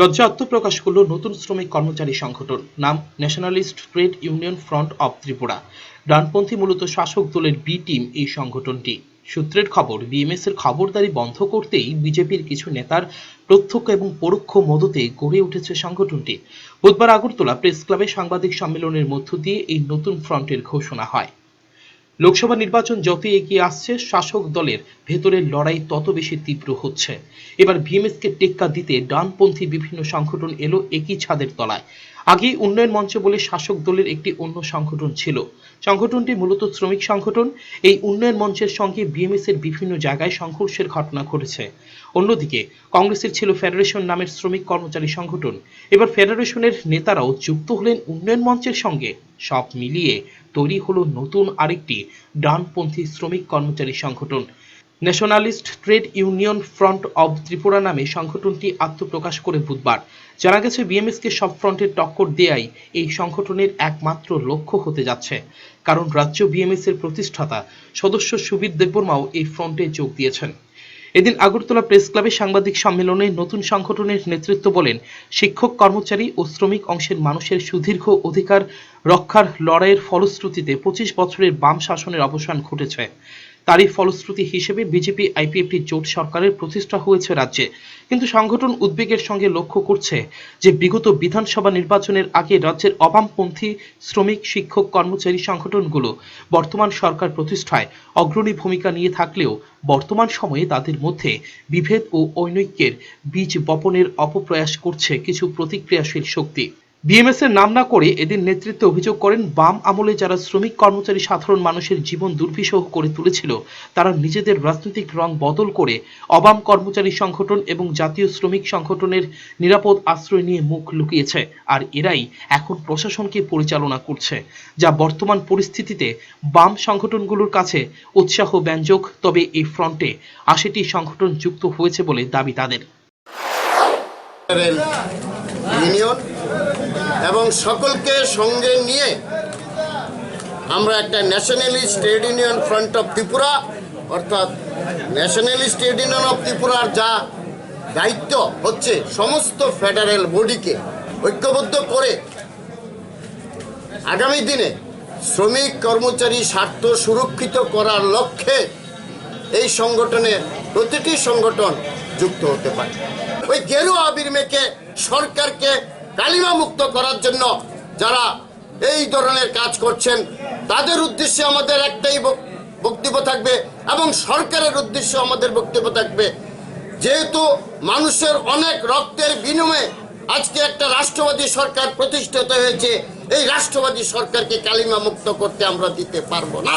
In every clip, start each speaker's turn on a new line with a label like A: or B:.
A: রাজ্যে আত্মপ্রকাশ করল নতুন শ্রমিক কর্মচারী সংগঠন, নাম nationalist trade union front of Tripura ডানপন্থী মূলত শাসক দলের বি টিম এই সংগঠনটি। সূত্রের খবর বিএমএস এর খবরদারি বন্ধ করতেই বিজেপির কিছু নেতার প্রত্যক্ষ এবং পরোক্ষ মদতে গড়ে উঠেছে সংগঠনটি। বুধবার আগরতলা প্রেস ক্লাবে সাংবাদিক সম্মেলনের মধ্য দিয়ে এই নতুন ফ্রন্টের ঘোষণা হয়। লোকসভা নির্বাচন যত এগিয়ে আসছে, শাসক দলের ভেতরের লড়াই তত বেশি তীব্র হচ্ছে। এবার ভিএমএসকে টেক্কা দিতে ডানপন্থী বিভিন্ন সংগঠন এলো একই ছাদের তলায়। আগে উন্নয়ন মঞ্চ বলে শাসক দলের একটি অন্য সংগঠন ছিল। সংগঠনটি মূলত শ্রমিক সংগঠন। এই উন্নয়ন মঞ্চের সঙ্গে বিএমএস এর বিভিন্ন জায়গায় সংঘর্ষের ঘটনা ঘটেছে। অন্যদিকে, কংগ্রেসের ছিল ফেডারেশন নামের শ্রমিক কর্মচারী সংগঠন। এবার ফেডারেশনের নেতারাও যুক্ত হলেন উন্নয়ন মঞ্চের সঙ্গে। সব মিলিয়ে তৈরি হলো নতুন আরেকটি ডানপন্থী শ্রমিক কর্মচারী সংগঠন। Nationalist trade union front of Tripura নামে সংগঠনটি আত্মপ্রকাশ করে বুধবার। জানা গেছে, বিএমএসকে সব ফ্রন্টে টক্কর দেয়াই এই সংগঠনের একমাত্র লক্ষ্য হতে যাচ্ছে। কারণ রাজ্য বিএমএস এর প্রতিষ্ঠাতা সদস্য সুবিদ দেববর্মাও এই ফ্রন্টে যোগ দিয়েছেন। এদিন আগরতলা প্রেস ক্লাবে সাংবাদিক সম্মেলনে নতুন সংগঠনের নেতৃত্ব বলেন, শিক্ষক, কর্মচারী ও শ্রমিক অংশের মানুষের সুদীর্ঘ অধিকার রক্ষার লড়াইয়ের ফলশ্রুতিতে পঁচিশ বছরের বাম শাসনের অবসান ঘটেছে। তারই ফলশ্রুতি হিসেবে বিজেপি, আইপিএফটি জোট সরকারের প্রতিষ্ঠা হয়েছে রাজ্যে। কিন্তু সংগঠন উদ্বেগের সঙ্গে লক্ষ্য করছে যে বিগত বিধানসভা নির্বাচনের আগে রাজ্যের অবামপন্থী শ্রমিক, শিক্ষক, কর্মচারী সংগঠনগুলো বর্তমান সরকার প্রতিষ্ঠায় অগ্রণী ভূমিকা নিয়ে থাকলেও বর্তমান সময়ে তাদের মধ্যে বিভেদ ও ঐনৈক্যের বীজ বপনের অপপ্রয়াস করছে কিছু প্রতিক্রিয়াশীল শক্তি। বিএমএস এর নাম না করে এদিন নেতৃত্বে অভিযোগ করেন, বাম আমলে যারা শ্রমিক কর্মচারী সাধারণ মানুষের জীবন দুর্বিষহ করে তুলেছিল, তারা নিজেদের রাজনৈতিক রং বদল করে অবাম কর্মচারী সংগঠন এবং জাতীয় শ্রমিক সংগঠনের নিরাপদ আশ্রয় নিয়ে মুখ লুকিয়েছে, আর এরাই এখন প্রশাসনকে পরিচালনা করছে, যা বর্তমান পরিস্থিতিতে বাম সংগঠনগুলোর কাছে উৎসাহ ব্যঞ্জক। তবে এই ফ্রন্টে আশিটি সংগঠন যুক্ত হয়েছে বলে দাবি তাদের।
B: ইউনিয়ন এবং সকলকে সঙ্গে নিয়ে আমরা একটা nationalist trade union front of Tripura, অর্থাৎ ন্যাশনালিস্ট ট্রেড ইউনিয়ন অফ ত্রিপুরার যা দায়িত্ব হচ্ছে সমস্ত ফেডারেল বডিকে ঐক্যবদ্ধ করে আগামী দিনে শ্রমিক কর্মচারী স্বার্থ সুরক্ষিত করার লক্ষ্যে এই সংগঠনে প্রতিটি সংগঠন যুক্ত হতে পারে। ওই গেরু আবির মেখে সরকারকে কালিমা মুক্ত করার জন্য যারা এই ধরনের কাজ করছেন, তাদের উদ্দেশ্যে আমাদের একটাই বক্তব্য থাকবে এবং সরকারের উদ্দেশ্যে আমাদের বক্তব্য থাকবে, যেহেতু মানুষের অনেক রক্তের বিনিময়ে আজকে একটা রাষ্ট্রবাদী সরকার প্রতিষ্ঠিত হয়েছে, এই রাষ্ট্রবাদী সরকারকে কালিমা মুক্ত করতে আমরা দিতে পারব না।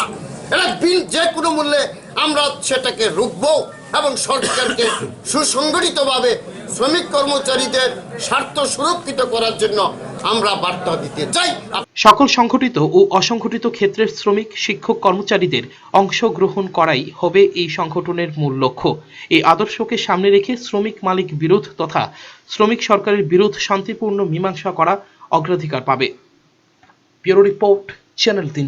B: এটা বিল যে কোনো মূল্যে আমরা সেটাকে রুখবো এবং সরকারকে সুসংগঠিতভাবে শ্রমিক কর্মচারীদের স্বার্থ সুরক্ষিত করার জন্য আমরা বার্তা দিতে চাই।
A: সকল সংগঠিত ও অসংগঠিত ক্ষেত্রের শ্রমিক, শিক্ষক, কর্মচারীদের অংশগ্রহণ করাই হবে এই সংগঠনের মূল লক্ষ্য। এই আদর্শকে সামনে রেখে শ্রমিক মালিক বিরোধ তথা শ্রমিক সরকারের বিরোধ শান্তিপূর্ণ মীমাংসা করা অগ্রাধিকার পাবে। ব্যুরো রিপোর্ট, চ্যানেল তিন